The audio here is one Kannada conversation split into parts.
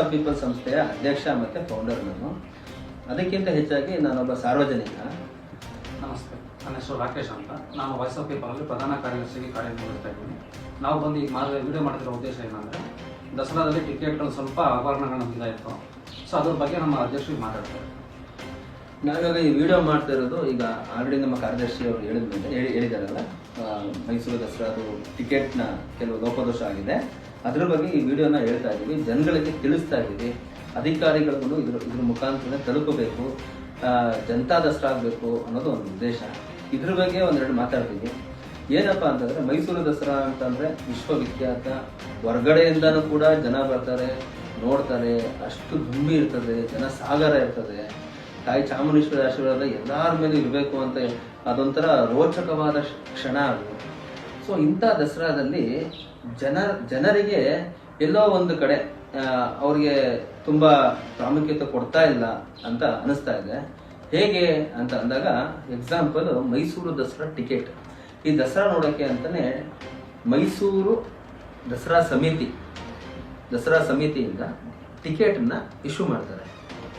ಆಫ್ ಪೀಪಲ್ ಸಂಸ್ಥೆಯ ಅಧ್ಯಕ್ಷ ಮತ್ತು ಫೌಂಡರ್ ನಾನು. ಅದಕ್ಕಿಂತ ಹೆಚ್ಚಾಗಿ ನಾನೊಬ್ಬ ಸಾರ್ವಜನಿಕ. ನಮಸ್ತೆ. ನನ್ನ ಹೆಸರು ರಾಕೇಶ್ ಅಂತ. ನಾನು ವಾಯ್ಸ್ ಆಫ್ ಪೀಪಲ್ ಅಲ್ಲಿ ಪ್ರಧಾನ ಕಾರ್ಯದರ್ಶಿಗೆ ಕಾರ್ಯನಿರ್ವಹಿಸ್ತಾ ಇದ್ದೀನಿ. ನಾವು ಬಂದು ಈಗ ಮಾಡಿದ ವಿಡಿಯೋ ಮಾಡ್ತಿರೋ ಉದ್ದೇಶ ಏನಂದರೆ ದಸರಾದಲ್ಲಿ ಟಿಕೆಟ್ಗಳು ಸ್ವಲ್ಪ ಆಭರಣಗಳನ್ನು ಇದಾಯಿತು ಸೊ ಅದ್ರ ಬಗ್ಗೆ ನಮ್ಮ ಅಧ್ಯಕ್ಷರಿಗೆ ಮಾತಾಡ್ತಾರೆ. ನಾವಿವಾಗ ಈ ವಿಡಿಯೋ ಮಾಡ್ತಾ ಇರೋದು ಈಗ ಆಲ್ರೆಡಿ ನಮ್ಮ ಕಾರ್ಯದರ್ಶಿ ಅವರು ಹೇಳಿದ ಮೇಲೆ ಹೇಳಿ ಹೇಳಿದಾರಲ್ಲ. ಮೈಸೂರು ಮೈಸೂರು ದಸರಾದು ಟಿಕೆಟ್ನ ಕೆಲವು ಲೋಪದೋಷ ಆಗಿದೆ. ಅದ್ರ ಬಗ್ಗೆ ಈ ವಿಡಿಯೋನ ಹೇಳ್ತಾ ಇದ್ದೀವಿ. ಜನಗಳಿಗೆ ತಿಳಿಸ್ತಾ ಇದ್ದೀವಿ. ಅಧಿಕಾರಿಗಳಿಗೂ ಇದ್ರ ಇದ್ರ ಮುಖಾಂತರ ತಲುಪಬೇಕು. ಜನತಾ ದಸರಾ ಆಗಬೇಕು ಅನ್ನೋದು ಒಂದು ಉದ್ದೇಶ. ಇದ್ರ ಬಗ್ಗೆ ಒಂದೆರಡು ಮಾತಾಡ್ತೀವಿ ಏನಪ್ಪ ಅಂತಂದರೆ, ಮೈಸೂರು ದಸರಾ ಅಂತಂದರೆ ವಿಶ್ವವಿಖ್ಯಾತ ಹೊರಗಡೆಯಿಂದನೂ ಕೂಡ ಜನ ಬರ್ತಾರೆ, ನೋಡ್ತಾರೆ. ಅಷ್ಟು ದುಂಬಿ ಇರ್ತದೆ ಜನ ಸಾಗರ ಇರ್ತದೆ. ತಾಯಿ ಚಾಮುಂಡೇಶ್ವರಿ ಆಶೀರ್ವಾದ ಎಲ್ಲರ ಮೇಲೆ ಇರಬೇಕು ಅಂತ ಅದೊಂಥರ ರೋಚಕವಾದ ಕ್ಷಣ ಅದು. ಸೊ ಇಂಥ ದಸರಾದಲ್ಲಿ ಜನ, ಜನರಿಗೆ ಎಲ್ಲೋ ಒಂದು ಕಡೆ ಅವರಿಗೆ ತುಂಬಾ ಪ್ರಾಮುಖ್ಯತೆ ಕೊಡ್ತಾ ಇಲ್ಲ ಅಂತ ಅನಿಸ್ತಾ ಇದೆ. ಹೇಗೆ ಅಂತ ಅಂದಾಗ ಎಕ್ಸಾಂಪಲ್ ಮೈಸೂರು ದಸರಾ ಟಿಕೆಟ್. ಈ ದಸರಾ ನೋಡೋಕ್ಕೆ ಅಂತಲೇ ಮೈಸೂರು ದಸರಾ ಸಮಿತಿ, ದಸರಾ ಸಮಿತಿಯಿಂದ ಟಿಕೆಟನ್ನು ಇಶ್ಯೂ ಮಾಡ್ತಾರೆ.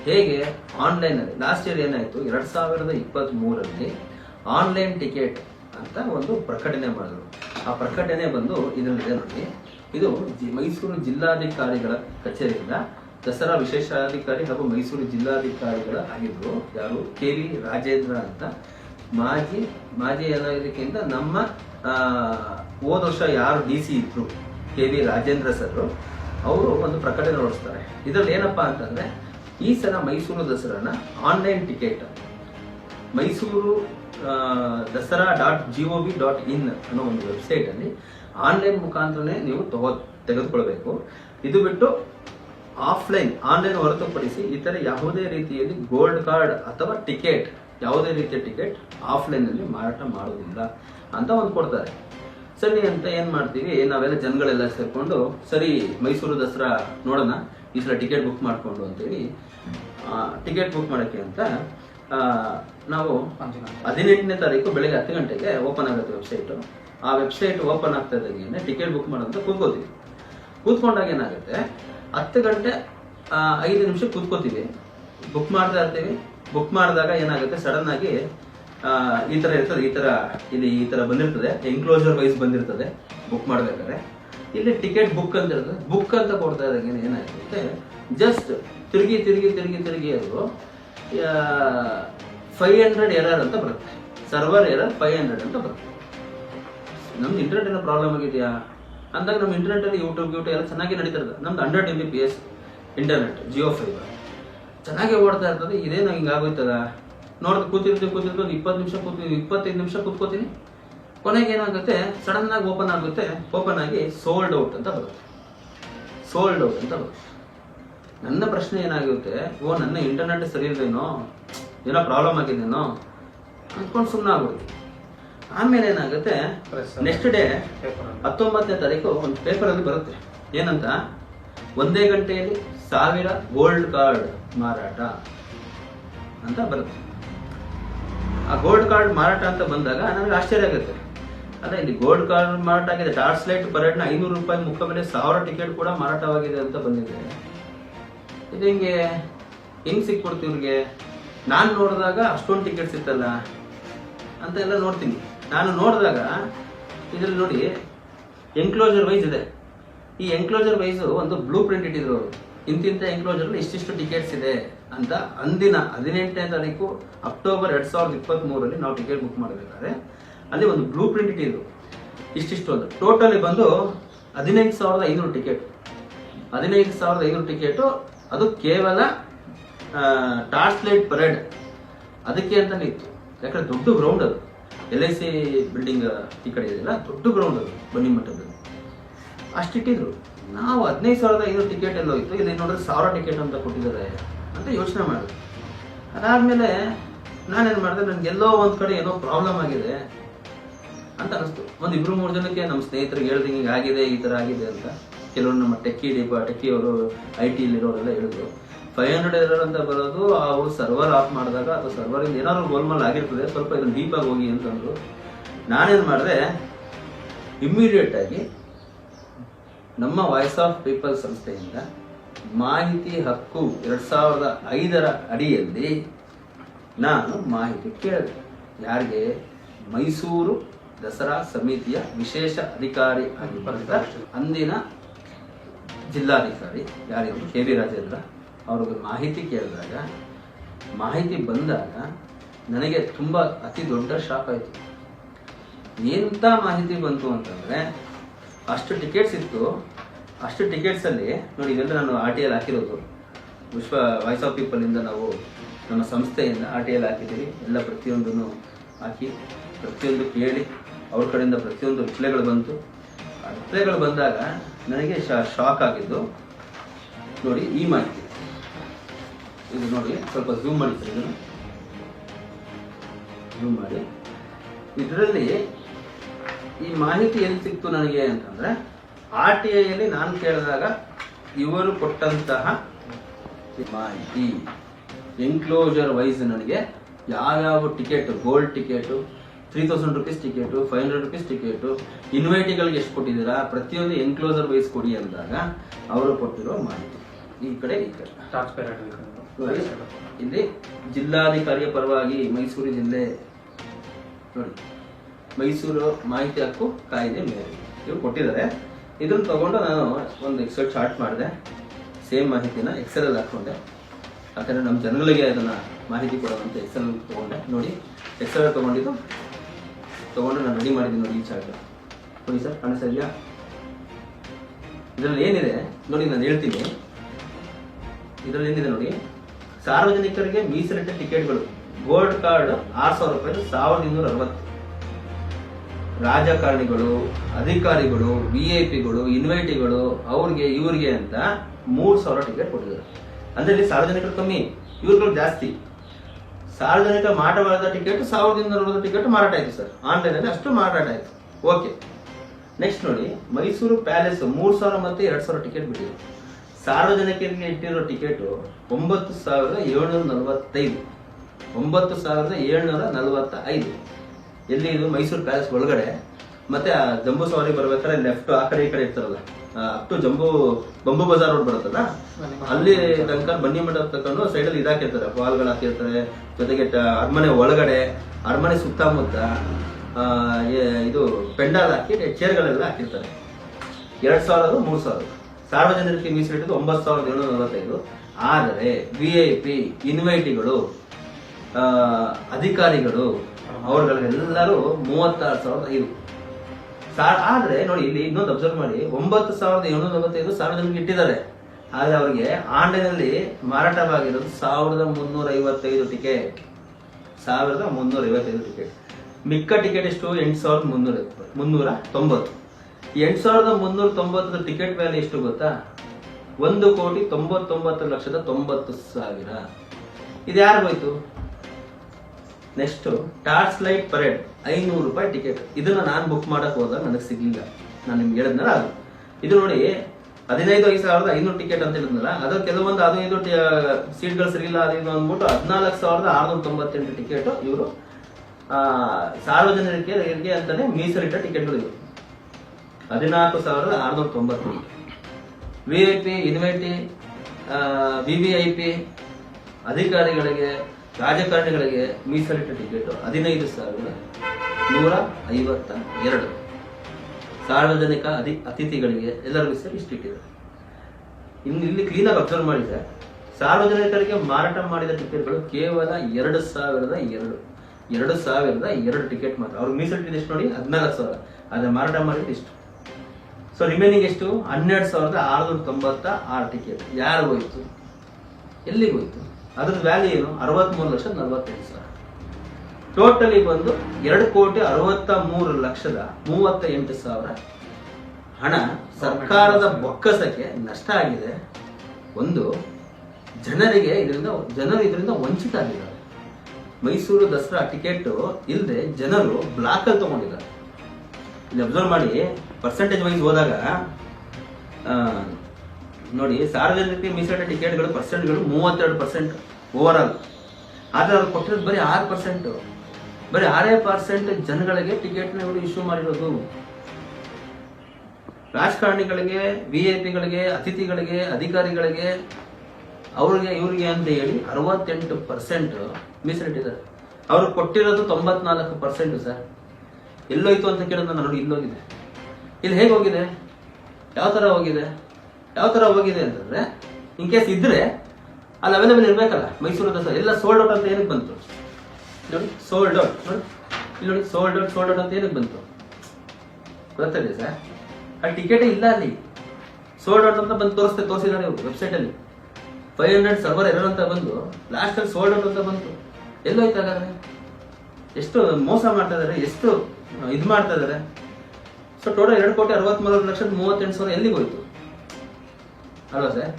ಹೇಗೆ? ಆನ್ಲೈನಲ್ಲಿ ಲಾಸ್ಟ್ ಇಯರ್ ಏನಾಯಿತು? ಎರಡು ಸಾವಿರದ ಇಪ್ಪತ್ತ್ ಮೂರರಲ್ಲಿ ಆನ್ಲೈನ್ ಟಿಕೆಟ್ ಅಂತ ಒಂದು ಪ್ರಕಟಣೆ ಮಾಡಿದ್ರು. ಆ ಪ್ರಕಟಣೆ ಬಂದು ಇದರಲ್ಲಿದೆ ನೋಡಿ. ಇದು ಮೈಸೂರು ಜಿಲ್ಲಾಧಿಕಾರಿಗಳ ಕಚೇರಿಯಿಂದ ದಸರಾ ವಿಶೇಷಾಧಿಕಾರಿ ಹಾಗೂ ಮೈಸೂರು ಜಿಲ್ಲಾಧಿಕಾರಿಗಳ ಆಗಿದ್ರು. ಯಾರು? ಕೆ ವಿ ರಾಜೇಂದ್ರ ಅಂತ. ಮಾಜಿ ಮಾಜಿ ಏನಾಗಿದ್ದಕ್ಕಿಂತ ನಮ್ಮ ಹೋದ ವರ್ಷ ಯಾರು ಡಿ ಸಿ ಇದ್ರು? ಕೆ ವಿ ರಾಜೇಂದ್ರ ಸರ್ ಅವರು ಒಂದು ಪ್ರಕಟಣೆ ಹೊರಡಿಸ್ತಾರೆ. ಇದರಲ್ಲಿ ಏನಪ್ಪಾ ಅಂತಂದ್ರೆ ಈ ಸಲ Mysuru ದಸರಾನ online ticket Mysuru Dasara dot G O dot in ಅನ್ನೋ ಒಂದು ವೆಬ್ಸೈಟ್ ಅಲ್ಲಿ ಆನ್ಲೈನ್ ಮುಖಾಂತರನೇ ನೀವು ತಗೋ ತೆಗೆದುಕೊಳ್ಬೇಕು. ಇದು ಬಿಟ್ಟು ಆಫ್ಲೈನ್ ಆನ್ಲೈನ್ ಹೊರತುಪಡಿಸಿ ಇತರ ಯಾವುದೇ ರೀತಿಯಲ್ಲಿ ಗೋಲ್ಡ್ ಕಾರ್ಡ್ ಅಥವಾ ಟಿಕೆಟ್ ಯಾವುದೇ ರೀತಿಯ ಟಿಕೆಟ್ ಆಫ್ಲೈನ್ ಅಲ್ಲಿ ಮಾರಾಟ ಮಾಡೋದಿಲ್ಲ ಅಂತ ಒಂದು ಕೊಡ್ತಾರೆ. ಸರಿ, ಅಂತ ಏನ್ ಮಾಡ್ತೀವಿ? ನಾವೆಲ್ಲ ಜನಗಳೆಲ್ಲ ಸೇರ್ಕೊಂಡು, ಸರಿ, ಮೈಸೂರು ದಸರಾ ನೋಡೋಣ, ಈ ಸಲ ಟಿಕೆಟ್ ಬುಕ್ ಮಾಡಿಕೊಂಡು ಅಂತೇಳಿ ಟಿಕೆಟ್ ಬುಕ್ ಮಾಡೋಕ್ಕೆ ಅಂತ ನಾವು ಹದಿನೆಂಟನೇ ತಾರೀಕು ಬೆಳಗ್ಗೆ ಹತ್ತು ಗಂಟೆಗೆ ಓಪನ್ ಆಗುತ್ತೆ ವೆಬ್ಸೈಟ್ ಆ ವೆಬ್ಸೈಟ್ ಓಪನ್ ಆಗ್ತಾ ಇದ್ದಂಗೆ ಟಿಕೆಟ್ ಬುಕ್ ಮಾಡೋದು ಕೂತ್ಕೋತೀವಿ ಕೂತ್ಕೊಂಡಾಗ ಏನಾಗುತ್ತೆ? ಹತ್ತು ಗಂಟೆ ಐದು ನಿಮಿಷ ಕೂತ್ಕೋತೀವಿ ಬುಕ್ ಮಾಡ್ತಾ ಇರ್ತೀವಿ. ಬುಕ್ ಮಾಡಿದಾಗ ಏನಾಗುತ್ತೆ? ಸಡನ್ ಆಗಿ ಈ ತರ ಇರ್ತದೆ, ಈ ತರ ಇಲ್ಲಿ ಈ ತರ ಬಂದಿರ್ತದೆ. ಎನ್ಕ್ಲೋಜರ್ ವೈಸ್ ಬಂದಿರ್ತದೆ. ಬುಕ್ ಮಾಡ್ಬೇಕಾದ್ರೆ. ಇಲ್ಲಿ ಟಿಕೆಟ್ ಬುಕ್ ಅಂತ ಇರ್ತದೆ. ಬುಕ್ ಅಂತ ಕೊಡ್ತಾ ಇದ್ದಂಗೆ ಏನಾಗುತ್ತೆ? ಜಸ್ಟ್ ತಿರುಗಿ ತಿರುಗಿ ತಿರುಗಿ ತಿರುಗಿ ಅದು ಫೈವ್ ಹಂಡ್ರೆಡ್ ಎರರ್ ಅಂತ ಬರುತ್ತೆ. ಸರ್ವರ್ ಎರರ್ ಫೈವ್ ಹಂಡ್ರೆಡ್ ಅಂತ ಬರುತ್ತೆ. ನಮ್ದು ಇಂಟರ್ನೆಟ್ ಏನೋ ಪ್ರಾಬ್ಲಮ್ ಆಗಿದೆಯಾ? ಅಂದಾಗ ನಮ್ಮ ಇಂಟರ್ನೆಟ್ ಅಲ್ಲಿ ಯೂಟ್ಯೂಬ್ ಯೂಟ್ಯೂಬ್ ಎಲ್ಲ ಚೆನ್ನಾಗಿ ನಡೀತಿರ್ತದೆ ನಮ್ದು hundred M B P S internet Jio fibre ಚೆನ್ನಾಗಿ ಓಡ್ತಾ ಇರ್ತದೆ. ಇದೇನೋ ಹಿಂಗೆ ಆಗೋಯ್ತದ? ನೋಡಿದ್ರೆ ಕೂತಿರ್ತೀವಿ ಕೂತಿರ್ತೀವಿ ಇಪ್ಪತ್ತು ನಿಮಿಷ ಕೂತೀವಿ ಇಪ್ಪತ್ತೈದು ನಿಮಿಷ ಕೂತ್ಕೋತೀನಿ. ಕೊನೆಗೆ ಏನಾಗುತ್ತೆ? ಸಡನ್ ಆಗಿ ಓಪನ್ ಆಗುತ್ತೆ. ಓಪನ್ ಆಗಿ ಸೋಲ್ಡ್ ಔಟ್ ಅಂತ ಬರುತ್ತೆ. ಸೋಲ್ಡ್ ಔಟ್ ಅಂತ ಬರುತ್ತೆ. ನನ್ನ ಪ್ರಶ್ನೆ ಏನಾಗುತ್ತೆ? ಓ, ನನ್ನ ಇಂಟರ್ನೆಟ್ ಸರಿ ಇಲ್ವೇನೋ? ಏನೋ ಪ್ರಾಬ್ಲಮ್ ಆಗಿದೇನೋ ಅಂದ್ಕೊಂಡು ಸುಮ್ಮನೆ ಆಗ್ಬಿಡ್ತೀವಿ ಆಮೇಲೆ ಏನಾಗುತ್ತೆ? ನೆಕ್ಸ್ಟ್ ಡೇ ಹತ್ತೊಂಬತ್ತನೇ ತಾರೀಕು ಒಂದು ಪೇಪರ್ ಅಲ್ಲಿ ಬರುತ್ತೆ. ಏನಂತ? ಒಂದೇ ಗಂಟೆಯಲ್ಲಿ ಸಾವಿರ ಗೋಲ್ಡ್ ಕಾರ್ಡ್ ಮಾರಾಟ ಅಂತ ಬರುತ್ತೆ. ಆ ಗೋಲ್ಡ್ ಕಾರ್ಡ್ ಮಾರಾಟ ಅಂತ ಬಂದಾಗ ನನಗೆ ಆಶ್ಚರ್ಯ ಆಗುತ್ತೆ. ಅಲ್ಲ ಇಲ್ಲಿ ಗೋಲ್ಡ್ ಕಾರ್ಡ್ ಮಾರಾಟ ಆಗಿದೆ. ಟಾರ್ಚ್ ಲೈಟ್ ಪರೇಡ್ನ ಐನೂರು ರೂಪಾಯಿ ಮುಖ ಸಾವಿರ ಟಿಕೆಟ್ ಕೂಡ ಮಾರಾಟವಾಗಿದೆ ಅಂತ ಬಂದಿದೆ. ಇದು ಹಿಂಗೆ? ಹೆಂಗ್ ಸಿಕ್ಬಿಡ್ತು ಇವ್ರಿಗೆ? ನಾನು ನೋಡಿದಾಗ ಅಷ್ಟೊಂದು ಟಿಕೆಟ್ಸ್ ಇತ್ತಲ್ಲ ಅಂತ ಎಲ್ಲ ನೋಡ್ತೀನಿ. ನಾನು ನೋಡಿದಾಗ ಇದ್ರಲ್ಲಿ ನೋಡಿ ಎನ್ಕ್ಲೋಜರ್ ವೈಸ್ ಇದೆ. ಈ ಎನ್ಕ್ಲೋಜರ್ ವೈಸು ಒಂದು ಬ್ಲೂ ಪ್ರಿಂಟ್ ಇಟ್ಟಿದ್ರು ಅವರು. ಇಂತಿಂಥ ಎನ್ಕ್ಲೋಜರ್ ಇಷ್ಟಿಷ್ಟು ಟಿಕೆಟ್ಸ್ ಇದೆ ಅಂತ ಅಂದಿನ ಹದಿನೆಂಟನೇ ತಾರೀಕು ಅಕ್ಟೋಬರ್ ಎರಡು ಸಾವಿರದ ಇಪ್ಪತ್ತ್ ಮೂರರಲ್ಲಿ ನಾವು ಟಿಕೆಟ್ ಬುಕ್ ಮಾಡಬೇಕಾದ್ರೆ ಅಲ್ಲಿ ಒಂದು ಬ್ಲೂ ಪ್ರಿಂಟ್ ಇಟ್ಟಿದ್ರು. ಇಷ್ಟಿಷ್ಟು ಅಂತ. ಟೋಟಲಿ ಬಂದು ಹದಿನೈದು ಸಾವಿರದ ಐನೂರು ಟಿಕೆಟ್ ಹದಿನೈದು ಸಾವಿರದ ಐನೂರು ಟಿಕೆಟು ಅದು ಕೇವಲ ಟಾರ್ಚ್ ಲೈಟ್ ಪರೇಡ್ ಅದಕ್ಕೆ ಅಂತಾನೆ ಇತ್ತು ಯಾಕಂದ್ರೆ ದೊಡ್ಡ ಗ್ರೌಂಡ್ ಅದು. ಎಲ್ ಐ ಸಿ ಬಿಲ್ಡಿಂಗ್ ಈ ಕಡೆ ಇದೆಯಲ್ಲ, ದೊಡ್ಡ ಗ್ರೌಂಡ್ ಅದು ಬನ್ನಿ ಮಠದಲ್ಲಿ ಅಷ್ಟಿಟ್ಟಿದ್ರು ನಾವು ಹದಿನೈದು ಸಾವಿರದ ಐನೂರು ಟಿಕೆಟ್ ಎಲ್ಲ ಹೋಯ್ತು. ಇಲ್ಲಿ ನೋಡಿದ್ರೆ ಸಾವಿರ ಟಿಕೆಟ್ ಅಂತ ಕೊಟ್ಟಿದ್ದಾರೆ ಅಂತ ಯೋಚನೆ ಮಾಡಿದೆ ಅದಾದ್ಮೇಲೆ ನಾನೇನು ಮಾಡಿದೆ ನನಗೆ ಎಲ್ಲೋ ಒಂದ್ ಕಡೆ ಏನೋ ಪ್ರಾಬ್ಲಮ್ ಆಗಿದೆ ಅಂತ ಅನಿಸ್ತು. ಒಂದು ಇಬ್ಬರು ಮೂರು ಜನಕ್ಕೆ ನಮ್ಮ ಸ್ನೇಹಿತರಿಗೆ ಹೇಳ್ದೆ, ಹಿಂಗೆ ಆಗಿದೆ, ಈ ಥರ ಆಗಿದೆ ಅಂತ. ಕೆಲವರು ನಮ್ಮ ಟೆಕ್ಕಿ ಡಿಪ ಟೆಕ್ಕಿ ಅವರು ಐ ಟಿ ಇರೋರೆಲ್ಲ ಹೇಳಿದ್ರು. ಫೈವ್ ಹಂಡ್ರೆಡ್ ಎರರ್ ಅಂತ ಬರೋದು ಅವರು ಸರ್ವರ್ ಆಫ್ ಮಾಡಿದಾಗ ಅಥವಾ ಸರ್ವರ್ ಇಂದ ಏನಾದ್ರು ಗೋಲ್ಮಾಲ್ ಆಗಿರ್ತದೆ ಸ್ವಲ್ಪ ಇದನ್ನ ಡೀಪ್ ಆಗಿ ಹೋಗಿ ಅಂತಂದ್ರು. ನಾನೇನು ಮಾಡಿದೆ ಇಮ್ಮಿಡಿಯೇಟ್ ಆಗಿ ನಮ್ಮ ವಾಯ್ಸ್ ಆಫ್ ಪೀಪಲ್ ಸಂಸ್ಥೆಯಿಂದ ಮಾಹಿತಿ ಹಕ್ಕು ಎರಡ್ ಸಾವಿರದ ಐದರ ಅಡಿಯಲ್ಲಿ ನಾನು ಮಾಹಿತಿ ಕೇಳಿದೆ. ಯಾರಿಗೆ? ಮೈಸೂರು ದಸರಾ ಸಮಿತಿಯ ವಿಶೇಷ ಅಧಿಕಾರಿ ಆಗಿ ಬರ್ತಾರೆ ಅಂದಿನ ಜಿಲ್ಲಾಧಿಕಾರಿ ಯಾರಿದ್ರು? K V Rajendra. ಅವ್ರಿಗೆ ಮಾಹಿತಿ ಕೇಳಿದಾಗ, ಮಾಹಿತಿ ಬಂದಾಗ ನನಗೆ ತುಂಬ ಅತಿ ದೊಡ್ಡ ಶಾಕ್ ಆಯಿತು. ಎಂಥ ಮಾಹಿತಿ ಬಂತು ಅಂತಂದರೆ, ಅಷ್ಟು ಟಿಕೆಟ್ಸ್ ಇತ್ತು. ಅಷ್ಟು ಟಿಕೆಟ್ಸಲ್ಲಿ ನೋಡಿ ಇವೆಲ್ಲ ನಾನು ಆರ್ ಟಿ ಎಲ್ ಹಾಕಿರೋದು. ವಿಶ್ವ ವಾಯ್ಸ್ ಆಫ್ ಪೀಪಲಿಂದ ನಾವು ನಮ್ಮ ಸಂಸ್ಥೆಯಿಂದ ಆರ್ ಟಿ ಎಲ್ ಹಾಕಿದ್ದೀವಿ. ಎಲ್ಲ ಪ್ರತಿಯೊಂದನ್ನು ಹಾಕಿ, ಪ್ರತಿಯೊಂದು ಕೇಳಿ, ಅವ್ರ ಕಡೆಯಿಂದ ಪ್ರತಿಯೊಂದು ರಿಪ್ಲೈಗಳು ಬಂತು. ರಿಪ್ಲೈಗಳು ಬಂದಾಗ ನನಗೆ ಶಾಕ್ ಆಗಿದ್ದು, ನೋಡಿ ಈ ಮಾಹಿತಿ. ಇದು ನೋಡಿ, ಸ್ವಲ್ಪ ಝೂಮ್ ಮಾಡಿ ಸರ್ ಇದನ್ನು. ಝೂಮ್ ಮಾಡಿ. ಇದರಲ್ಲಿ ಈ ಮಾಹಿತಿ ಎಲ್ಲಿ ಸಿಕ್ತು ನನಗೆ ಅಂತಂದ್ರೆ, ಆರ್ ಟಿ ಐಯಲ್ಲಿ ನಾನು ಕೇಳಿದಾಗ ಇವರು ಕೊಟ್ಟಂತಹ ಮಾಹಿತಿ ಎನ್ಕ್ಲೋಜರ್ ವೈಸ್ ನನಗೆ ಯಾವ್ಯಾವ ticket gold ticket three thousand rupees ticket five hundred rupees ticket, ಇನ್ವೈಟಿಗಳಿಗೆ ಎಷ್ಟು ಕೊಟ್ಟಿದ್ದೀರಾ, ಪ್ರತಿಯೊಂದು ಎನ್ಕ್ಲೋಸರ್ ವೈಸ್ ಕೊಡಿ ಅಂದಾಗ ಅವರು ಕೊಟ್ಟಿರೋ ಮಾಹಿತಿ. ಈ ಕಡೆ ಈ ಕಡೆ. ಇಲ್ಲಿ ಜಿಲ್ಲಾಧಿಕಾರಿಯ ಪರವಾಗಿ ಮೈಸೂರು ಜಿಲ್ಲೆ ನೋಡಿ. ಮೈಸೂರು ಮಾಹಿತಿ ಹಕ್ಕು ಕಾಯ್ದೆ ಮೇಲೆ ಇವ್ರು ಕೊಟ್ಟಿದ್ದಾರೆ. ಇದನ್ನು ತಗೊಂಡು ನಾನು ಒಂದು ಎಕ್ಸೆಲ್ ಚಾರ್ಟ್ ಮಾಡಿದೆ. ಸೇಮ್ ಮಾಹಿತಿನ ಎಕ್ಸೆಲ್ ಅಲ್ಲಿ ಹಾಕೊಂಡೆ ಯಾಕಂದ್ರೆ ನಮ್ಮ ಜನಗಳಿಗೆ ಅದನ್ನ ಮಾಹಿತಿ ಕೊಡೋದಂತ ಎಕ್ಸೆಲ್ ತಗೊಂಡೆ. ನೋಡಿ ಎಕ್ಸೆಲ್ ತಗೊಂಡಿದ್ದು, ತಗೊಂಡು ನಾನು ರೆಡಿ ಮಾಡಿದ್ದೀನಿ ನೋಡಿ ಈ ಚಾರ್ಟ್ ನೋಡಿ ಸರ್ ಕಾಣಿಸ್ತಾ ಇದರಲ್ಲಿ ಏನಿದೆ? ನೋಡಿ, ನಾನು ಹೇಳ್ತೀನಿ. ಇದರಲ್ಲಿ ಏನಿದೆ ನೋಡಿ? ಸಾರ್ವಜನಿಕರಿಗೆ ಮೀಸಲಿಟ್ಟ ಟಿಕೆಟ್ಗಳು. ಗೋಲ್ಡ್ ಕಾರ್ಡ್ ಆರು ಸಾವಿರ ರೂಪಾಯಿ, ಸಾವಿರದ ಇನ್ನೂರ ಅರವತ್ತು ರಾಜಕಾರಣಿಗಳು, ಅಧಿಕಾರಿಗಳು ವಿ ಐ ಪಿಗಳು ಇನ್ವೈಟಿಗಳು ಅವ್ರಿಗೆ, ಇವ್ರಿಗೆ ಅಂತ ಮೂರು ಸಾವಿರ ಟಿಕೆಟ್ ಕೊಟ್ಟಿದ್ದಾರೆ. ಅಂದ್ರೆ ಇಲ್ಲಿ ಸಾರ್ವಜನಿಕರು ಕಮ್ಮಿ, ಇವ್ರುಗಳು ಜಾಸ್ತಿ. ಸಾರ್ವಜನಿಕ ಮಾಟವಾದ ಟಿಕೆಟ್, ಸಾವಿರದ ಇನ್ನೂರ ಅರವತ್ತು ಟಿಕೆಟ್ ಮಾರಾಟ ಆಯ್ತು ಸರ್. ಆನ್ಲೈನಲ್ಲಿ ಅಷ್ಟು ಮಾರಾಟ ಆಯ್ತು. ಓಕೆ. ನೆಕ್ಸ್ಟ್ ನೋಡಿ, ಮೈಸೂರು ಪ್ಯಾಲೇಸ್ ಮೂರು ಸಾವಿರ ಮತ್ತೆ ಎರಡು ಸಾವಿರ ಟಿಕೆಟ್ ಬಿಟ್ಟಿದೆ. ಸಾರ್ವಜನಿಕರಿಗೆ ಇಟ್ಟಿರೋ ಟಿಕೆಟ್ ಒಂಬತ್ತು ಸಾವಿರದ ಏಳ್ನೂರ ನಲವತ್ತೈದು. ಒಂಬತ್ತು ಸಾವಿರದ ಏಳ್ನೂರ ನಲವತ್ತ ಐದು ಎಲ್ಲಿ ಇದು? ಮೈಸೂರು ಪ್ಯಾಲೇಸ್ ಒಳಗಡೆ. ಮತ್ತೆ ಆ ಜಂಬೂ ಸವಾರಿ ಬರ್ಬೇಕಾದ್ರೆ ಲೆಫ್ಟ್ ಆ ಕಡೆ ಈ ಕಡೆ ಇರ್ತಾರಲ್ಲ ಅಪ್ ಟು ಜಂಬೂ, ಬಂಬು ಬಜಾರ್ ರೋಡ್ ಬರುತ್ತಲ್ಲ? ಅಲ್ಲಿ ತನಕ ಬನ್ನಿ ಮಂಡಪ ತಕೊಂಡು ಸೈಡಲ್ಲಿ ಇದಾಕಿರ್ತಾರೆ, ವಾಲ್ಗಳು ಹಾಕಿರ್ತಾರೆ, ಜೊತೆಗೆ ಅರಮನೆ ಒಳಗಡೆ, ಅರಮನೆ ಸುತ್ತಮುತ್ತ ಇದು ಪೆಂಡಾಲ್ ಹಾಕಿ, ಚೇರ್ಗಳೆಲ್ಲ ಹಾಕಿರ್ತಾರೆ. ಎರಡು ಸಾವಿರದ ಮೂರು ಸಾವಿರ ಸಾರ್ವಜನಿಕರಿಗೆ ಮೀಸಲಿಟ್ಟಿದ್ದು ಒಂಬತ್ತು ಸಾವಿರದ ಏಳ್ನೂರ ನಲವತ್ತೈದು. ಆದರೆ ವಿ ಐ ಪಿ ಇನ್ವೈಟಿಗಳು ಅಧಿಕಾರಿಗಳು ಅವರುಗಳೆಲ್ಲರೂ ಮೂವತ್ತಾರು ಸಾವಿರದ ಐದು. ಆದ್ರೆ ನೋಡಿ ಇಲ್ಲಿ ಇನ್ನೊಂದು ಅಬ್ಸರ್ವ್ ಮಾಡಿ, ಒಂಬತ್ತು ಸಾವಿರದ ಏಳ್ನೂರ ನಲವತ್ತೈದು ಸಾರ್ವಜನಿಕರಿಗೆ ಇಟ್ಟಿದ್ದಾರೆ. ಆದ್ರೆ ಅವರಿಗೆ ಆನ್ಲೈನಲ್ಲಿ ಮಾರಾಟವಾಗಿರೋದು ಸಾವಿರದ ಮುನ್ನೂರ ಐವತ್ತೈದು ಟಿಕೆಟ್ ಸಾವಿರದ ಮುನ್ನೂರ ಐವತ್ತೈದು ಟಿಕೆಟ್ ಮಿಕ್ಕ ಟಿಕೆಟ್ ಎಷ್ಟು? ಎಂಟು ಸಾವಿರದ ಮುನ್ನೂರ ಮುನ್ನೂರ ತೊಂಬತ್ತು. ಎಂಟು ಸಾವಿರದ ಮುನ್ನೂರ ತೊಂಬತ್ತರ ಟಿಕೆಟ್ ವ್ಯಾಲ್ಯೂ ಎಷ್ಟು ಗೊತ್ತಾ? ಒಂದು ಕೋಟಿ ತೊಂಬತ್ತೊಂಬತ್ತು ಲಕ್ಷದ ತೊಂಬತ್ತು ಸಾವಿರ. ಇದು ಯಾರು ಹೋಯ್ತು? ನೆಕ್ಸ್ಟ್ ಟಾರ್ಚ್ ಲೈಟ್ ಪರೇಡ್ ಐನೂರು ರೂಪಾಯಿ ಟಿಕೆಟ್ ಇದನ್ನ ನಾನು ಬುಕ್ ಮಾಡಕ್ ಹೋದಾಗ ನನಗೆ ಸಿಗ್ಲಿಲ್ಲ. ನಾನು ನಿಮ್ಗೆ ಹೇಳಿದ್ನಲ್ಲ ಅದು. ಇದು ನೋಡಿ, ಹದಿನೈದು, ಐದು ಸಾವಿರದ ಐನೂರು ಟಿಕೆಟ್ ಅಂತ ಹೇಳಿದ್ನಲ್ಲ ಅದು ಕೆಲವೊಂದು ಹದಿನೈದು ಸೀಟ್ಗಳು ಸಿಗಲಿಲ್ಲ ಅದೇನು ಅಂದ್ಬಿಟ್ಟು ಹದಿನಾಲ್ಕು ಸಾವಿರದ ಆರುನೂರ ತೊಂಬತ್ತೆಂಟು ಟಿಕೆಟ್ ಇವರು ಸಾರ್ವಜನಿಕರಿಗೆ ಅಂತಾನೆ ಮೀಸಲಿಟ್ಟ ಟಿಕೆಟ್ಗಳು ಇವು ಹದಿನಾಲ್ಕು ಸಾವಿರದ ಆರುನೂರ ತೊಂಬತ್ತು. V I P invitee V V I P ಅಧಿಕಾರಿಗಳಿಗೆ, ರಾಜಕಾರಣಿಗಳಿಗೆ ಮೀಸಲಿಟ್ಟ ಟಿಕೆಟ್ ಹದಿನೈದು ಸಾವಿರದ ನೂರ ಐವತ್ತ ಎರಡು. ಸಾರ್ವಜನಿಕ ಅಧಿ, ಅತಿಥಿಗಳಿಗೆ ಎಲ್ಲರಿಗೂ ಸೇರಿ ಇಷ್ಟಿಟ್ಟಿದೆ ಇನ್ನು ಇಲ್ಲಿ ಕ್ಲೀನಾಗಿ ಅಬ್ಸರ್ವ್ ಮಾಡಿದ್ರೆ, ಸಾರ್ವಜನಿಕರಿಗೆ ಮಾರಾಟ ಮಾಡಿದ ಟಿಕೆಟ್ಗಳು ಕೇವಲ ಎರಡು ಸಾವಿರದ ಎರಡು. ಎರಡು ಸಾವಿರದ ಎರಡು ಟಿಕೆಟ್ ಮಾತ್ರ. ಅವ್ರು ಮೀಸಲಿಟ್ಟಿದ್ದು ಎಷ್ಟು ನೋಡಿ? ಹದಿನಾಲ್ಕು ಸಾವಿರ. ಆದರೆ ಮಾರಾಟ ಮಾಡಿದ್ದು ಇಷ್ಟು. ಸೊ ರಿಮೈನಿಂಗ್ ಎಷ್ಟು ಹನ್ನೆರಡು ಸಾವಿರದ ಆರುನೂರ ತೊಂಬತ್ತ ಆರು ಟಿಕೆಟ್ ಯಾರು ಹೋಯ್ತು? ಎಲ್ಲಿಗೆ ಹೋಯ್ತು? ಅದ್ರ ವ್ಯಾಲ್ಯೂ ಏನು? ಅರವತ್ಮೂರು ಲಕ್ಷ ನಲವತ್ತೈದು ಸಾವಿರ. ಟೋಟಲಿ ಬಂದು ಎರಡು ಕೋಟಿ ಅರವತ್ತ ಮೂರು ಲಕ್ಷದ ಮೂವತ್ತ ಎಂಟು ಸಾವಿರ ಹಣ ಸರ್ಕಾರದ ಬೊಕ್ಕಸಕ್ಕೆ ನಷ್ಟ ಆಗಿದೆ. ಒಂದು, ಜನರಿಗೆ ಇದರಿಂದ, ಜನರು ಇದರಿಂದ ವಂಚಿತ ಆಗಿದ್ದಾರೆ. ಮೈಸೂರು ದಸರಾ ಟಿಕೆಟ್ ಇಲ್ಲದೆ ಜನರು ಬ್ಲಾಕಲ್ಲಿ ತಗೊಂಡಿದ್ದಾರೆ. ಇಲ್ಲಿ ಅಬ್ಸರ್ವ್ ಮಾಡಿ. ಪರ್ಸೆಂಟೇಜ್ ವೈಸ್ ಹೋದಾಗ ನೋಡಿ, ಸಾರ್ವಜನಿಕ ಮೀಸಲಿಟ್ಟ ಟಿಕೆಟ್ಗಳು ಪರ್ಸೆಂಟ್ಗಳು ಮೂವತ್ತೆರಡು ಪರ್ಸೆಂಟ್ ಓವರ್ ಆಲ್ ಆದ್ರೆ ಅವ್ರು ಕೊಟ್ಟಿರೋದು ಬರೀ ಆರು ಪರ್ಸೆಂಟು ಬರೀ ಆರೇ ಪರ್ಸೆಂಟ್ ಜನಗಳಿಗೆ ಟಿಕೆಟ್ನ ಇವರು ಇಶ್ಯೂ ಮಾಡಿರೋದು. ರಾಜಕಾರಣಿಗಳಿಗೆ ವಿ ಐ ಪಿಗಳಿಗೆ ಅತಿಥಿಗಳಿಗೆ, ಅಧಿಕಾರಿಗಳಿಗೆ ಅವ್ರಿಗೆ ಇವ್ರಿಗೆ ಅಂತ ಹೇಳಿ ಅರವತ್ತೆಂಟು ಪರ್ಸೆಂಟ್ ಮೀಸಲಿಟ್ಟಿದ್ದಾರೆ. ಅವ್ರು ಕೊಟ್ಟಿರೋದು ತೊಂಬತ್ನಾಲ್ಕು ಪರ್ಸೆಂಟ್ ಸರ್. ಎಲ್ಲೋಯ್ತು ಅಂತ ಕೇಳಿದ್ರೆ ನಾನು ಇಲ್ಲೋಗಿದೆ. ಇಲ್ಲಿ ಹೇಗೆ ಹೋಗಿದೆ? ಯಾವ ಥರ ಹೋಗಿದೆ? ಯಾವ ಥರ ಹೋಗಿದೆ ಅಂತಂದ್ರೆ ಇನ್ ಕೇಸ್ ಇದ್ರೆ, ಅಲ್ಲಿ ಅವೈಲೇಬಲ್ ಇರಬೇಕಲ್ಲ, ಮೈಸೂರು ದಸರಾ, ಎಲ್ಲ ಸೋಲ್ಡ್ ಔಟ್ ಅಂತ ಏನಕ್ಕೆ ಬಂತು? ನೋಡಿ ಸೋಲ್ಡ್ ಔಟ್ ನೋಡಿ. ಇಲ್ಲಿ ನೋಡಿ ಸೋಲ್ಡ್ ಔಟ್ ಸೋಲ್ಡ್ ಔಟ್ ಅಂತ ಏನಕ್ಕೆ ಬಂತು? ಗೊತ್ತಿದೆ ಸರ್? ಆ ಟಿಕೆಟ್ ಇಲ್ಲ ಅಲ್ಲಿ. ಸೋಲ್ಡ್ ಔಟ್ ಅಂತ ಬಂದು ತೋರಿಸ್ತೆ, ತೋರಿಸಿದ್ದಾರೆ ಇವರು ವೆಬ್ಸೈಟ್ ಅಲ್ಲಿ. ಫೈವ್ ಹಂಡ್ರೆಡ್ ಸರ್ವರ್ ಎರರ್ ಅಂತ ಬಂದು ಲಾಸ್ಟಲ್ಲಿ ಸೋಲ್ಡ್ ಔಟ್ ಅಂತ ಬಂತು. ಎಲ್ಲೋಯ್ತು ಹಾಗಾದ್ರೆ? ಎಷ್ಟು ಮೋಸ ಮಾಡ್ತಾ ಇದಾರೆ ಎಷ್ಟು ಇದು ಮಾಡ್ತಾ ಇದಾರೆ ಸೊ ಟೋಟಲ್ ಎರಡು ಕೋಟಿ ಅರವತ್ಮೂರು ಲಕ್ಷದ ಮೂವತ್ತೆಂಟು ಸಾವಿರ ಎಲ್ಲಿಗೆ ಹೋಯ್ತು? ಅಲ್ವಾ ಸರ್?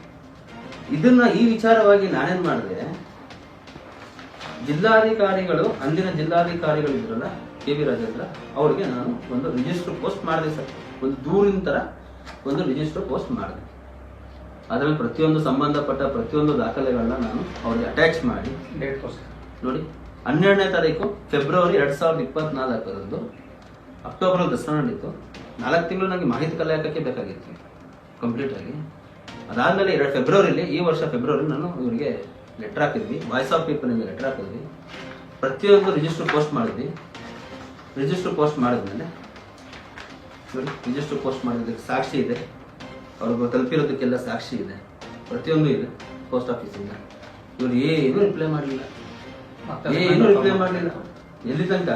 ಇದನ್ನ ಈ ವಿಚಾರವಾಗಿ ನಾನೇನ್ ಮಾಡಿದೆ ಜಿಲ್ಲಾಧಿಕಾರಿಗಳು ಅಂದಿನ ಜಿಲ್ಲಾಧಿಕಾರಿಗಳು ಇದ್ರಲ್ಲ ಕೆ ಬಿ ರಾಜೇಂದ್ರ ಅವರಿಗೆ ನಾನು ಒಂದು ರಿಜಿಸ್ಟರ್ ಪೋಸ್ಟ್ ಮಾಡಿದೆ ಸರ್. ಒಂದು ದೂರಿನ ತರ ಒಂದು ರಿಜಿಸ್ಟರ್ ಪೋಸ್ಟ್ ಮಾಡಿದೆ. ಅದರಲ್ಲಿ ಪ್ರತಿಯೊಂದು ಸಂಬಂಧಪಟ್ಟ ಪ್ರತಿಯೊಂದು ದಾಖಲೆಗಳನ್ನ ನಾನು ಅವ್ರಿಗೆ ಅಟ್ಯಾಚ್ ಮಾಡಿ. ನೋಡಿ ಹನ್ನೆರಡನೇ ತಾರೀಕು ಫೆಬ್ರವರಿ ಎರಡ್ ಸಾವಿರದ ಇಪ್ಪತ್ನಾಲ್ಕರಂದು ಅಕ್ಟೋಬರ್ ದಸರಾ ನಡೀತು. ನಾಲ್ಕು ತಿಂಗಳು ನನಗೆ ಮಾಹಿತಿ ಕಲೆ ಹಾಕಕ್ಕೆ ಬೇಕಾಗಿತ್ತು. ಕಂಪ್ಲೀಟ್ ಆಗಿ. ಅದಾದ್ಮೇಲೆ ಎರಡು ಫೆಬ್ರವರಿಲಿ ಈ ವರ್ಷ ಫೆಬ್ರವರಿ ನಾನು ಇವರಿಗೆ ಲೆಟರ್ ಹಾಕಿದ್ವಿ. Voice of people letter letter ಹಾಕಿದ್ವಿ. ಪ್ರತಿಯೊಂದು ರಿಜಿಸ್ಟರ್ ಪೋಸ್ಟ್ ಮಾಡಿದ್ವಿ. ರಿಜಿಸ್ಟರ್ ಪೋಸ್ಟ್ ಮಾಡಿದ್ಮೇಲೆ ರಿಜಿಸ್ಟರ್ ಪೋಸ್ಟ್ ಮಾಡಿದ್ದಕ್ಕೆ ಸಾಕ್ಷಿ ಇದೆ. ಅವ್ರಿಗೆ ತಲುಪಿರೋದಕ್ಕೆಲ್ಲ ಸಾಕ್ಷಿ ಇದೆ. ಪ್ರತಿಯೊಂದು ಇದೆ ಪೋಸ್ಟ್ ಆಫೀಸಿಂದ ಇವ್ರು ಏನು ರಿಪ್ಲೈ ಮಾಡಲಿಲ್ಲ. ಏನು ರಿಪ್ಲೈ ಮಾಡಲಿಲ್ಲ. ಎಲ್ಲಿ ತನಕ?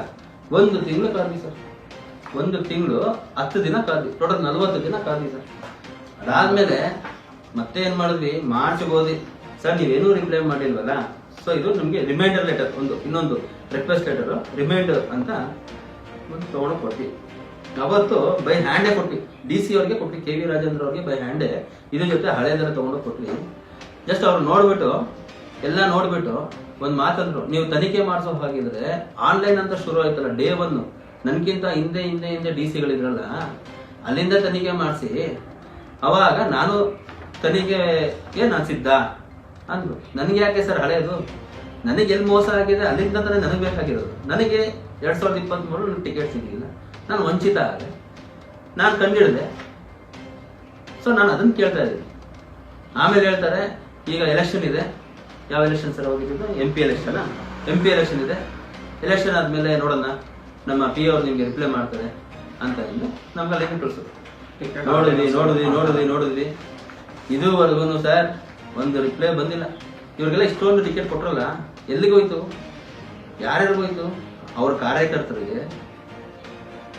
ಒಂದು ತಿಂಗಳು ಸರ್. ಒಂದು ತಿಂಗಳು ಹತ್ತು ದಿನ ಕಾದ್ವಿ ಟೋಟಲ್ ನಲ್ವತ್ತು ದಿನ ಕಾದ್ವಿ ಸರ್. ಅದಾದ್ಮೇಲೆ ಮತ್ತೆ ಏನ್ ಮಾಡಿದ್ವಿ? ಮಾರ್ಚ್ ಹೋದ್ವಿ. ಸರ್ ನೀವೇನು ರಿಪ್ಲೈ ಮಾಡಿಲ್ವಲ್ಲ? ಸೊ ಇದು ನಮಗೆ ರಿಮೈಂಡರ್ ಲೆಟರ್ ಒಂದು, ಇನ್ನೊಂದು ರಿಕ್ವೆಸ್ಟ್ ಲೆಟರ್ ರಿಮೈಂಡರ್ ಅಂತ ಒಂದು ತಗೊಂಡು ಕೊಟ್ಟಿ ಅವತ್ತು ಬೈ ಹ್ಯಾಂಡೇ ಕೊಟ್ಟಿ ಡಿ ಸಿ ಅವ್ರಿಗೆ ಕೊಟ್ವಿ ಕೆ ವಿ ರಾಜೇಂದ್ರ ಅವ್ರಿಗೆ ಬೈ ಹ್ಯಾಂಡೇ ಇದ್ರ ಜೊತೆ ಹಳೇದೆಲ್ಲ ತಗೊಂಡು ಕೊಟ್ವಿ. ಜಸ್ಟ್ ಅವ್ರು ನೋಡ್ಬಿಟ್ಟು, ಎಲ್ಲ ನೋಡ್ಬಿಟ್ಟು ಒಂದು ಮಾತಂದ್ರು, ನೀವು ತನಿಖೆ ಮಾಡಿಸೋ ಹಾಗಿದ್ರೆ ಆನ್ಲೈನ್ ಅಂತ ಶುರು ಆಯ್ತಲ್ಲ ಡೇ ಒನ್ ನನ್ಗಿಂತ ಹಿಂದೆ ಹಿಂದೆ ಹಿಂದೆ ಡಿ ಸಿಗಳಿದ್ರಲ್ಲ, ಅಲ್ಲಿಂದ ತನಿಖೆ ಮಾಡಿಸಿ, ಅವಾಗ ನಾನು ತನಿಖೆಗೆ ನಾನು ಸಿದ್ಧ ಅಂದ್ರು ನನಗೆ ಯಾಕೆ ಸರ್ ಹಳೆಯದು ನನಗೆ ಎಲ್ಲಿ ಮೋಸ ಆಗಿದೆ? ಅಲ್ಲಿಂದ ತಾನೇ ನನಗೆ ಬೇಕಾಗಿರೋದು. ನನಗೆ ಎರಡು ಸಾವಿರದ ಇಪ್ಪತ್ತ್ ನನಗೆ ಟಿಕೆಟ್ ಸಿಗಲಿಲ್ಲ. ನಾನು ವಂಚಿತ ಆದೆ. ನಾನು ಕಂಡಿಡಿದೆ. ಸೊ ನಾನು ಅದನ್ನು ಕೇಳ್ತಾ ಇದ್ದೀನಿ. ಆಮೇಲೆ ಹೇಳ್ತಾರೆ, ಈಗ ಎಲೆಕ್ಷನ್ ಇದೆ. ಯಾವ ಎಲೆಕ್ಷನ್ ಸರ್ ಹೋಗಿದ್ದು? M P election M P election ಇದೆ. ಎಲೆಕ್ಷನ್ ಆದಮೇಲೆ ನೋಡೋಣ. ನಮ್ಮ ಪಿ ಅವ್ರು ನಿಮ್ಗೆ ರಿಪ್ಲೈ ಮಾಡ್ತಾರೆ ಅಂತ ನಮ್ಗೆ ಅಲ್ಲಿ ಕಳಿಸೋದು. ನೋಡಿದ್ವಿ ನೋಡಿದ್ವಿ ನೋಡಿದ್ವಿ ನೋಡಿದ್ವಿ. ಇದುವರೆಗೂ ಸರ್ ಒಂದು ರಿಪ್ಲೈ ಬಂದಿಲ್ಲ. ಇವ್ರಿಗೆಲ್ಲ ಇಷ್ಟೊಂದು ಟಿಕೆಟ್ ಕೊಟ್ರಲ್ಲ ಎಲ್ಲಿಗೆ ಹೋಯ್ತು? ಯಾರ್ಯಾರಿಗೆ ಹೋಯ್ತು? ಅವ್ರ ಕಾರ್ಯಕರ್ತರಿಗೆ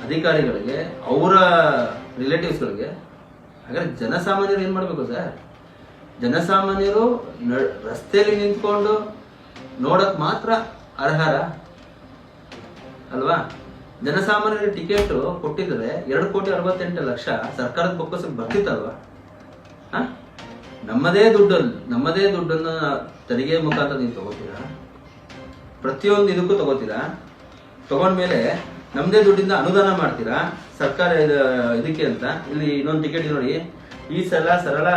ಅಧಿಕಾರಿಗಳಿಗೆ ಅವರ ರಿಲೇಟಿವ್ಸ್ಗಳಿಗೆ ಹಾಗಾದ್ರೆ ಜನಸಾಮಾನ್ಯರು ಏನು ಮಾಡಬೇಕು ಸರ್? ಜನಸಾಮಾನ್ಯರು ರಸ್ತೆಯಲ್ಲಿ ನಿಂತ್ಕೊಂಡು ನೋಡಕ್ ಮಾತ್ರ ಅರ್ಹರ? ಅಲ್ವಾ? ಜನಸಾಮಾನ್ಯರಿಗೆ ಟಿಕೆಟ್ ಕೊಟ್ಟಿದ್ರೆ ಎರಡು ಕೋಟಿ ಅರವತ್ತೆಂಟು ಲಕ್ಷ ಸರ್ಕಾರದ ಬೊಕ್ಕಸಕ್ಕೆ ಬರ್ತಿತ್ತಲ್ವಾ? ನಮ್ಮದೇ ದುಡ್ಡನ್ನು, ನಮ್ಮದೇ ದುಡ್ಡನ್ನ ತೆರಿಗೆ ಮುಖಾಂತರ ನೀವು ತಗೋತೀರಾ? ಪ್ರತಿಯೊಂದು ಇದಕ್ಕೂ ತಗೋತೀರಾ? ತಗೊಂಡ್ಮೇಲೆ ನಮ್ಮದೇ ದುಡ್ಡಿಂದ ಅನುದಾನ ಮಾಡ್ತೀರಾ? ಸರ್ಕಾರ ಇದು- ಇದಕ್ಕೆ ಅಂತ. ಇಲ್ಲಿ ಇನ್ನೊಂದು ಟಿಕೆಟ್ ನೋಡಿ. ಈ ಸಲ ಸರಳ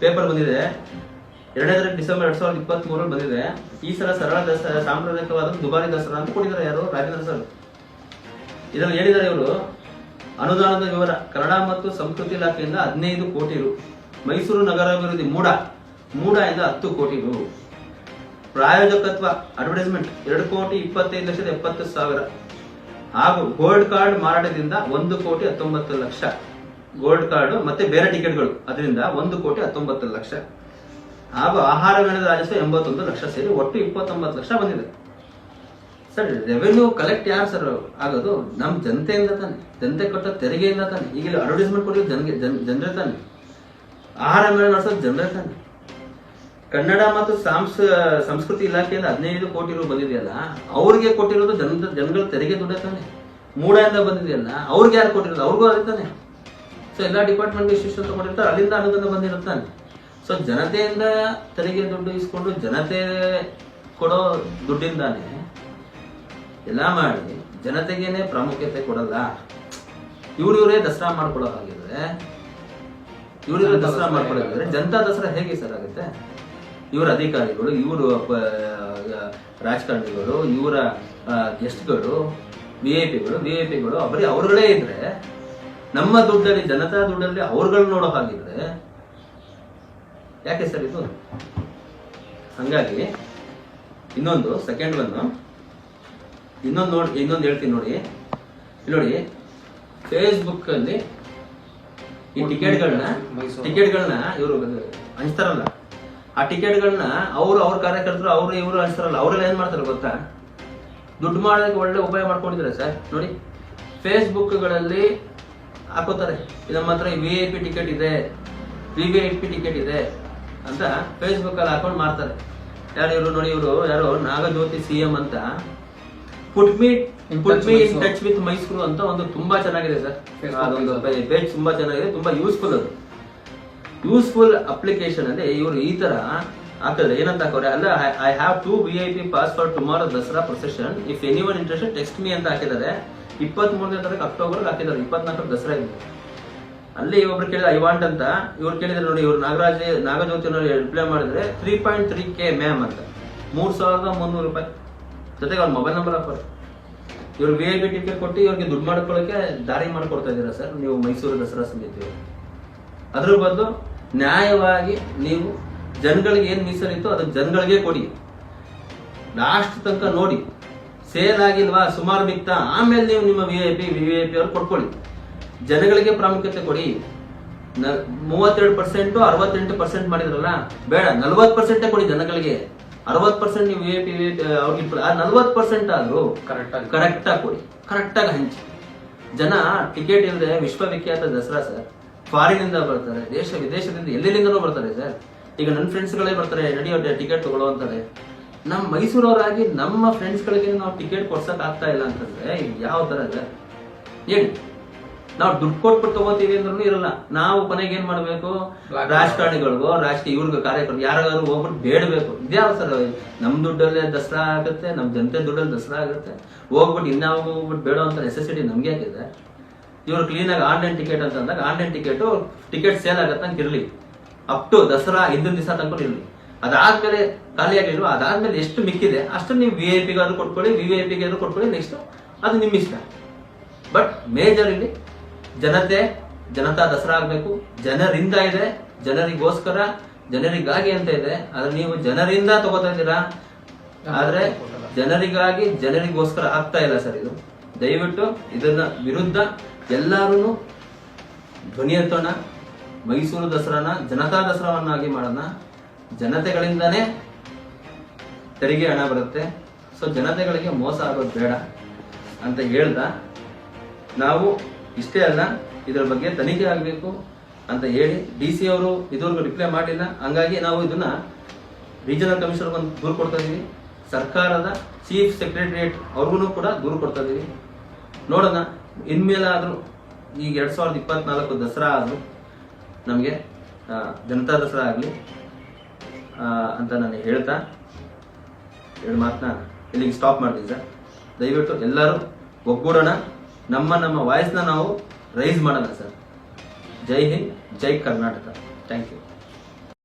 ಪೇಪರ್ ಬಂದಿದೆ. ಎರಡನೇ ಡಿಸೆಂಬರ್ ಎರಡ್ ಸಾವಿರದ ಇಪ್ಪತ್ತ್ ಮೂರಲ್ಲಿ ಬಂದಿದೆ. ಈ ಸಲ ಸರಳ ದಸರಾ ಸಾಂಪ್ರದಾಯಿಕವಾದ ದುಬಾರಿ ದಸರಾ ಅಂತ ಕೊಟ್ಟಿದ್ದಾರೆ ಯಾರು? ರಾಜೇಂದ್ರ ಸರ್. ಇದನ್ನು ಹೇಳಿದ್ದಾರೆ ಇವರು. ಅನುದಾನದ ವಿವರ, ಕನ್ನಡ ಮತ್ತು ಸಂಸ್ಕೃತಿ ಇಲಾಖೆಯಿಂದ ಹದಿನೈದು ಕೋಟಿ ರು. ಮೈಸೂರು ನಗರಾಭಿವೃದ್ಧಿ ಮೂಡ. ಮೂಡ ಇಂದ ಹತ್ತು ಕೋಟಿ ರು. ಪ್ರಾಯೋಜಕತ್ವ, ಅಡ್ವರ್ಟೈಸ್ಮೆಂಟ್, ಎರಡು ಕೋಟಿ ಇಪ್ಪತ್ತೈದು ಲಕ್ಷದ ಎಪ್ಪತ್ತು ಸಾವಿರ. ಹಾಗೂ ಗೋಲ್ಡ್ ಕಾರ್ಡ್ ಮಾರಾಟದಿಂದ ಒಂದು ಕೋಟಿ ಹತ್ತೊಂಬತ್ತು ಲಕ್ಷ. ಗೋಲ್ಡ್ ಕಾರ್ಡ್ ಮತ್ತೆ ಬೇರೆ ಟಿಕೆಟ್ಗಳು. ಅದರಿಂದ ಒಂದು ಕೋಟಿ ಹತ್ತೊಂಬತ್ತು ಲಕ್ಷ. ಹಾಗೂ ಆಹಾರ ಮೇಳದ ರಾಜಸ್ವ ಎಂಬತ್ತೊಂದು ಲಕ್ಷ ಸೇರಿ ಒಟ್ಟು ಇಪ್ಪತ್ತೊಂಬತ್ತು ಲಕ್ಷ ಬಂದಿದೆ. ಸರ್ ರೆವೆನ್ಯೂ ಕಲೆಕ್ಟ್ ಯಾರು ಸರ್ ಆಗೋದು? ನಮ್ಮ ಜನತೆಯಿಂದ ತಾನೆ. ಜನತೆ ಕೊಟ್ಟ ತೆರಿಗೆಯಿಂದ ತಾನೆ. ಈಗ ಅಡ್ವರ್ಟೈಸ್ಮೆಂಟ್ ಕೊಡೋದು ಜನಗೆ ಜನರೇ ತಾನೆ. ಆಹಾರ ಮೇಳ ನಡೆಸೋದು ಜನರೇ ತಾನೆ. ಕನ್ನಡ ಮತ್ತು ಸಾಂಸ್ ಸಂಸ್ಕೃತಿ ಇಲಾಖೆಯಿಂದ ಹದಿನೈದು ಕೋಟಿ ರೂಪಾಯಿ ಬಂದಿದೆಯಲ್ಲ, ಅವ್ರಿಗೆ ಕೊಟ್ಟಿರೋದು ಜನ ಜನಗಳ ತೆರಿಗೆ ದುಡ್ಡೇ ತಾನೆ. ಮೂಡೆಯಿಂದ ಬಂದಿದೆಯಲ್ಲ, ಅವ್ರಿಗೆ ಯಾರು ಕೊಟ್ಟಿರೋದು? ಅವ್ರಿಗೂ ಅದೇ ತಾನೆ. ಸೊ ಎಲ್ಲ ಡಿಪಾರ್ಟ್ಮೆಂಟ್ ಇಷ್ಟು ತಗೊಂಡಿರ್ತಾರೆ ಅಲ್ಲಿಂದ ಅನುದಾನ ಬಂದಿರುತ್ತಾನೆ ಸೊ ಜನತೆಯಿಂದ ತೆರಿಗೆ ದುಡ್ಡು ಇಸ್ಕೊಂಡು ಜನತೆ ಕೊಡೋ ದುಡ್ಡಿಂದಾನೆ ಎಲ್ಲ ಮಾಡಿ ಜನತೆಗೇನೆ ಪ್ರಾಮುಖ್ಯತೆ ಕೊಡಲ್ಲ. ಇವ್ರು ಇವರೇ ದಸರಾ ಮಾಡ್ಕೊಳ್ಳೋ ಹಾಗಿದ್ರೆ ಇವ್ರು ಇವರೇ ದಸರಾ ಮಾಡ್ಕೊಳ್ಳೋದಿದ್ರೆ ಜನತಾ ದಸರಾ ಹೇಗೆ ಸರ್ ಆಗುತ್ತೆ? ಇವರ ಅಧಿಕಾರಿಗಳು ಇವರು ರಾಜಕಾರಣಿಗಳು ಇವರ ಗೆಸ್ಟ್ಗಳು ವಿ ಐ ಪಿಗಳು ವಿ ಐ ಪಿಗಳು ಬರೀ ಅವ್ರುಗಳೇ ಇದ್ರೆ ನಮ್ಮ ದುಡ್ಡಲ್ಲಿ ಜನತಾ ದುಡ್ಡಲ್ಲಿ ಅವ್ರುಗಳು ನೋಡೋ ಹಾಗಿದ್ರೆ ಯಾಕೆ ಸರ್ ಇದು? ಹಂಗಾಗಿ ಇನ್ನೊಂದು ಸೆಕೆಂಡ್ ಒಂದು ಇನ್ನೊಂದು ನೋಡಿ ಇನ್ನೊಂದು ಹೇಳ್ತೀನಿ ನೋಡಿ. ನೋಡಿ ಫೇಸ್ಬುಕ್ ಅಲ್ಲಿ ಈ ಟಿಕೆಟ್ಗಳನ್ನ. ಟಿಕೆಟ್ಗಳನ್ನ ಇವರು ಹಂಚ್ತಾರಲ್ಲ. ಆ ಟಿಕೆಟ್ಗಳನ್ನ ಅವರು ಅವ್ರ ಕಾರ್ಯಕರ್ತರು ಅವರು ಇವರು ಹಂಚ್ತಾರಲ್ಲ. ಅವರೆಲ್ಲ ಏನ್ ಮಾಡ್ತಾರೆ ಗೊತ್ತಾ? ದುಡ್ಡು ಮಾಡೋದಕ್ಕೆ ಒಳ್ಳೆ ಉಪಾಯ ಮಾಡ್ಕೊಂಡಿದ್ದಾರೆ ಸರ್. ನೋಡಿ ಫೇಸ್ಬುಕ್ಗಳಲ್ಲಿ ಹಾಕೋತಾರೆ. ನಮ್ಮ ಹತ್ರ ವಿ ಐ ಪಿ ಟಿಕೆಟ್ ಇದೆ. V V I P ticket ಇದೆ. ಅಂತ ಫೇಸ್ಬುಕ್ ಅಲ್ಲಿ ಹಾಕೊಂಡು ಮಾಡ್ತಾರೆ. ಯಾರು ಇವರು ನೋಡಿ ಇವರು ಯಾರು ನಾಗಜ್ಯೋತಿ ಸಿ ಎಂ ಅಂತ. Put me put me in. Touch with Mysuru ಅಂತ ಒಂದು ತುಂಬಾ ಚೆನ್ನಾಗಿದೆ ಸರ್. ಅದೊಂದು. ಪೇಜ್ ತುಂಬಾ ಚೆನ್ನಾಗಿದೆ ತುಂಬಾ ಯೂಸ್ಫುಲ್ ಅದು. ಯೂಸ್ಫುಲ್ ಅಪ್ಲಿಕೇಶನ್ ಅಲ್ಲಿ ಇವರು ಈ ತರ ಹಾಕಿದ್ರೆ ಏನಂತ ಹಾಕೋರೆ ಅಲ್ಲ I have to V I P pass for tomorrow Dasara procession if any one interest text me ಅಂತ ಹಾಕಿದ್ದಾರೆ. ಇಪ್ಪತ್ತ್ ಮೂರನೇ ತಾರೀಕು ಅಕ್ಟೋಬರ್ ಹಾಕಿದ್ದಾರೆ ಇಪ್ಪತ್ನಾಲ್ಕು ದಸರಾ ಇದೆ. ಅಲ್ಲಿ ಒಬ್ರು ಕೇಳಿದ ಐ ವಾಂಟ್ ಅಂತ. ಇವ್ರು ಕೇಳಿದ್ರೆ, ನೋಡಿ, ಇವ್ರು ನಾಗರಾಜ್, ನಾಗಜ್ಯೋತಿ ರಿಪ್ಲೈ ಮಾಡಿದ್ರೆ three point three K ma'am ಅಂತ. ಮೂರ್ ಸಾವಿರದ ಮುನ್ನೂರು ರೂಪಾಯಿ. ಜೊತೆಗೆ ಅವ್ರ ಮೊಬೈಲ್ ನಂಬರ್ ಹಾಕೋರು ಇವ್ರು ವಿ ಐ ಪಿ ಟಿಕೆಟ್ ಕೊಟ್ಟು ಇವ್ರಿಗೆ ದುಡ್ಡು ಮಾಡ್ಕೊಳ್ಳೋಕೆ ದಾರಿ ಮಾಡ್ಕೊಡ್ತಾ ಇದ್ದೀರಾ ಸರ್ ನೀವು ಮೈಸೂರು ದಸರಾ ಸಮಿತಿ ಅದ್ರ ಬದಲು ನ್ಯಾಯವಾಗಿ ನೀವು ಜನಗಳಿಗೆ ಏನು ಮೀಸಲಿತ್ತು ಅದನ್ನ ಜನಗಳಿಗೆ ಕೊಡಿ. ಲಾಸ್ಟ್ ತನಕ ನೋಡಿ. ಸೇಲ್ ಆಗಿಲ್ವಾ? ಸುಮಾರು ಬಿತ್ತ ಆಮೇಲೆ ನೀವು ನಿಮ್ಮ V I P V I P ಅವ್ರು ಕೊಟ್ಕೊಳ್ಳಿ. ಜನಗಳಿಗೆ ಪ್ರಾಮುಖ್ಯತೆ ಕೊಡಿ. ಮೂವತ್ತೆರಡು ಪರ್ಸೆಂಟ್ ಅರವತ್ತೆಂಟು ಪರ್ಸೆಂಟ್ ಮಾಡಿದ್ರಲ್ಲ ಬೇಡ ನಲ್ವತ್ ಪರ್ಸೆಂಟೇ ಕೊಡಿ ಜನಗಳಿಗೆ. ಅರವತ್ ಪರ್ಸೆಂಟ್ ನೀವು ಎ ಪಿ ಅವ್ರಿಗೆ ನಲ್ವತ್ ಪರ್ಸೆಂಟ್ ಆದ್ರೂ ಕರೆಕ್ಟ್ ಆಗಿ ಕರೆಕ್ಟ್ ಆಗಿ ಕೊಡಿ. ಕರೆಕ್ಟ್ ಆಗಿ ಹಂಚಿ. ಜನ ಟಿಕೆಟ್ ಇಲ್ಲದೆ ವಿಶ್ವವಿಖ್ಯಾತ ದಸರಾ ಸರ್ ಫಾರಿನ್ ಇಂದ ಬರ್ತಾರೆ ದೇಶ ವಿದೇಶದಿಂದ ಎಲ್ಲೆಲ್ಲಿಂದನೂ ಬರ್ತಾರೆ ಸರ್. ಈಗ ನನ್ನ ಫ್ರೆಂಡ್ಸ್ ಗಳೇ ಬರ್ತಾರೆ ನಡೆಯೋ ಟಿಕೆಟ್ ತಗೊಳ್ಳೋ ಅಂತಾರೆ. ನಮ್ಮ ಮೈಸೂರವರಾಗಿ ನಮ್ಮ ಫ್ರೆಂಡ್ಸ್ ಗಳಿಗೆ ನಾವು ಟಿಕೆಟ್ ಕೊಡ್ಸಕ್ ಆಗ್ತಾ ಇಲ್ಲ ಅಂತಂದ್ರೆ ಯಾವ ತರ ಸರ್? ಹೇಳಿ. ನಾವು ದುಡ್ಡು ಕೊಟ್ಬಿಟ್ಟು ತಗೋತೀವಿ ಅಂದ್ರೂ ಇರಲ್ಲ. ನಾವು ಕೊನೆಗೆ ಏನ್ ಮಾಡ್ಬೇಕು? ರಾಜಕಾರಣಿಗಳಿಗೋ ರಾಜಕೀಯ ಇವ್ರಿಗೆ ಕಾರ್ಯಕರ್ತರು ಯಾರಾದ್ರೂ ಹೋಗ್ಬಿಟ್ಟು ಬೇಡಬೇಕು. ಇದ್ಯಾವ ಸರ್ ನಮ್ ದುಡ್ಡಲ್ಲೇ ದಸರಾ ಆಗುತ್ತೆ ನಮ್ ಜನತೆ ದುಡ್ಡಲ್ಲಿ ದಸರಾ ಆಗುತ್ತೆ. ಹೋಗ್ಬಿಟ್ಟು ಇನ್ನಾವ್ ಹೋಗ್ಬಿಟ್ಟು ಬೇಡ ಅಂತ ನೆಸೆಸಿಟಿ ನಮ್ಗೆ ಇವ್ರು ಕ್ಲೀನ್ ಆಗಿ ಆನ್ಲೈನ್ ಟಿಕೆಟ್ ಅಂತ ಅಂದಾಗ ಆನ್ಲೈನ್ ಟಿಕೆಟ್ ಟಿಕೆಟ್ ಸೇಲ್ ಆಗತ್ತೆ ಅಂತ ಇರ್ಲಿ. ಅಪ್ ಟು ದಸರಾ ಹಿಂದಿನ ದಿವಸ ತನಕ ಇರ್ಲಿ. ಅದಾದ್ಮೇಲೆ ಖಾಲಿ ಆಗಿಲ್ವಾ ಅದಾದ್ಮೇಲೆ ಎಷ್ಟು ಮಿಕ್ಕಿದೆ ಅಷ್ಟು ನೀವು ವಿ ಐ ಪಿಗಾದ್ರು ಕೊಟ್ಕೊಳ್ಳಿ ವಿ ವಿ ಐ ಪಿಗಾದ್ರೂ ಕೊಟ್ಕೊಳ್ಳಿ ನೆಕ್ಸ್ಟ್ ಅದು ನಿಮ್ಮ ಇಷ್ಟ ಬಟ್ ಮೇಜರ್ ಇಲ್ಲಿ ಜನತೆ, ಜನತಾ ದಸರಾ ಆಗ್ಬೇಕು. ಜನರಿಂದ ಇದೆ, ಜನರಿಗೋಸ್ಕರ, ಜನರಿಗಾಗಿ ಅಂತ ಇದೆ. ಆದ್ರೆ ನೀವು ಜನರಿಂದ ತಗೋತಾ ಇದ್ದೀರಾ? ಆದ್ರೆ ಜನರಿಗಾಗಿ, ಜನರಿಗೋಸ್ಕರ ಆಗ್ತಾ ಇಲ್ಲ ಸರ್ ಇದು. ದಯವಿಟ್ಟು ಇದನ್ನ ವಿರುದ್ಧ ಎಲ್ಲಾರು ಧ್ವನಿ ಎತ್ತೋಣ. ಮೈಸೂರು ದಸರಾನ, ಜನತಾ ದಸರಾವನ್ನಾಗಿ ಮಾಡೋಣ. ಜನತೆಗಳಿಂದನೇ ತೆರಿಗೆ ಹಣ ಬರುತ್ತೆ. ಸೊ ಜನತೆಗಳಿಗೆ ಮೋಸ ಆಗೋದು ಬೇಡ ಅಂತ ಹೇಳ್ದ. ನಾವು ಇಷ್ಟೇ ಅಲ್ಲ, ಇದರ ಬಗ್ಗೆ ತನಿಖೆ ಆಗಬೇಕು ಅಂತ ಹೇಳಿ ಡಿ ಸಿ ಅವರು ಇದುವರೆಗೂ ರಿಪ್ಲೈ ಮಾಡಿಲ್ಲ. ಹಂಗಾಗಿ ನಾವು ಇದನ್ನ ರೀಜನಲ್ ಕಮಿಷನರ್ ಬಂದು ದೂರು ಕೊಡ್ತಾ ಇದ್ದೀವಿ ಸರ್ಕಾರದ ಚೀಫ್ ಸೆಕ್ರೆಟರಿಯೇಟ್ ಅವ್ರಿಗೂ ಕೂಡ ದೂರು ಕೊಡ್ತಾ ಇದ್ದೀವಿ ನೋಡೋಣ, ಇನ್ಮೇಲಾದರೂ ಈಗ ಎರಡು ಸಾವಿರದ ಇಪ್ಪತ್ನಾಲ್ಕು ದಸರಾ ಆದರೂ ನಮಗೆ ಜನತಾ ದಸರಾ ಆಗಲಿ ಅಂತ ನಾನು ಹೇಳ್ತಾ ಎರಡು ಮಾತನ್ನ ಇಲ್ಲಿಗೆ ಸ್ಟಾಪ್ ಮಾಡ್ತೀನಿ ಸರ್. ದಯವಿಟ್ಟು ಎಲ್ಲರೂ ಒಗ್ಗೂಡೋಣ. ನಮ್ಮ ನಮ್ಮ ವಾಯ್ಸ್ನ ನಾವು ರೈಸ್ ಮಾಡೋಣ sir Jai Hind Jai Karnataka. Thank you